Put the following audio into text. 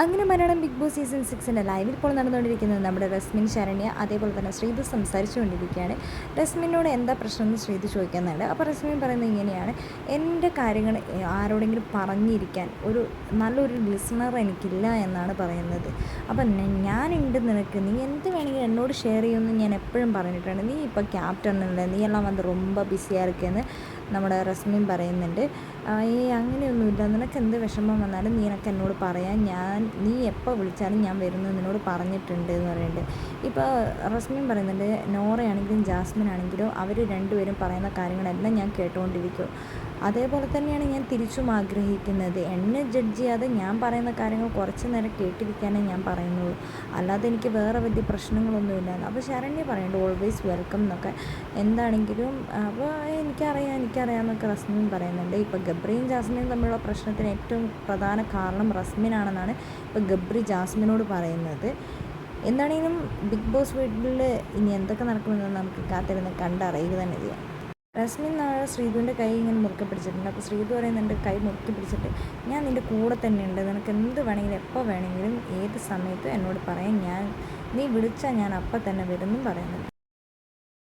അങ്ങനെ Malayalam Bigg Boss season സിക്സിന്റെ ലൈവിൽ ഇപ്പോൾ നടന്നുകൊണ്ടിരിക്കുന്നത് നമ്മുടെ റസ്മിൻ ശരണ്യ അതേപോലെ തന്നെ ശ്രീത് സംസാരിച്ചുകൊണ്ടിരിക്കുകയാണ്. റസ്മിനോട് എന്താ പ്രശ്നം എന്ന് ശ്രീത് ചോദിക്കുന്നുണ്ട്. അപ്പോൾ റസ്മിൻ പറയുന്നത് ഇങ്ങനെയാണ്. എന്റെ കാര്യങ്ങൾ ആരോടെങ്കിലും പറഞ്ഞിരിക്കാൻ ഒരു നല്ലൊരു ലിസണർ എനിക്കില്ല എന്നാണ് പറയുന്നത്. അപ്പം ഞാനുണ്ട് നിനക്ക്. നീ എന്ത് വേണമെങ്കിലും എന്നോട് ഷെയർ ചെയ്യുമെന്ന് ഞാൻ എപ്പോഴും പറഞ്ഞിട്ടുണ്ട്. നീ ഇപ്പോൾ ക്യാപ്റ്റനല്ലേ നീ എല്ലാം വന്ന് ரொம்ப ബിസിയായിരിക്കുന്നു നമ്മുടെ റസ്മിൻ പറയുന്നുണ്ട് ഈ അങ്ങനെയൊന്നുമില്ല. നിനക്ക് എന്ത് വിഷമം വന്നാലും നീ എനിക്ക് എന്നോട് പറയാൻ ഞാൻ നീ എപ്പോൾ വിളിച്ചാലും ഞാൻ വരുന്നു നിന്നോട് പറഞ്ഞിട്ടുണ്ട് എന്ന് പറയുന്നുണ്ട്. ഇപ്പോൾ റസ്മിൻ പറയുന്നുണ്ട് നോറയാണെങ്കിലും ജാസ്മിൻ ആണെങ്കിലും അവർ രണ്ടുപേരും പറയുന്ന കാര്യങ്ങളെല്ലാം ഞാൻ കേട്ടുകൊണ്ടിരിക്കും. അതേപോലെ തന്നെയാണ് ഞാൻ തിരിച്ചും ആഗ്രഹിക്കുന്നത്. എന്നെ ജഡ്ജ് ചെയ്യാതെ ഞാൻ പറയുന്ന കാര്യങ്ങൾ കുറച്ച് നേരം കേട്ടിരിക്കാനേ ഞാൻ പറയുന്നുള്ളൂ. അല്ലാതെ എനിക്ക് വേറെ വലിയ പ്രശ്നങ്ങളൊന്നുമില്ല. അപ്പോൾ ശരണ്യ പറയുന്നുണ്ട് ഓൾവേസ് വെൽക്കം എന്നൊക്കെ. എന്താണെങ്കിലും അപ്പോൾ എനിക്കറിയാം എനിക്കറിയാമെന്നൊക്കെ റസ്മിൻ പറയുന്നുണ്ട്. ഇപ്പോൾ ഗബ്രിയും ജാസ്മിനും തമ്മിലുള്ള പ്രശ്നത്തിന് ഏറ്റവും പ്രധാന കാരണം റസ്മിനാണെന്നാണ് ഇപ്പോൾ ഗബ്രി ജാസ്മിനോട് പറയുന്നത്. എന്താണെങ്കിലും ബിഗ് ബോസ് വീട്ടിൽ ഇനി എന്തൊക്കെ നടക്കുമെന്ന് നമുക്ക് കാത്തിരുന്ന് കണ്ടറിയുക തന്നെ ചെയ്യാം. റസ്മിൻ നാളെ ശ്രീധുവിന്റെ കൈ ഇങ്ങനെ മുറുക്കി പിടിച്ചിട്ടുണ്ട്. അപ്പോൾ ശ്രീധു പറയുന്നുണ്ട് കൈ മുറുക്കി പിടിച്ചിട്ട് ഞാൻ നിന്റെ കൂടെ തന്നെ ഉണ്ട്. നിനക്ക് എന്ത് വേണമെങ്കിലും എപ്പോൾ വേണമെങ്കിലും ഏത് സമയത്തും എന്നോട് പറയാം. ഞാൻ നീ വിളിച്ചാൽ ഞാൻ അപ്പം തന്നെ വരുമെന്നും പറയുന്നുണ്ട്.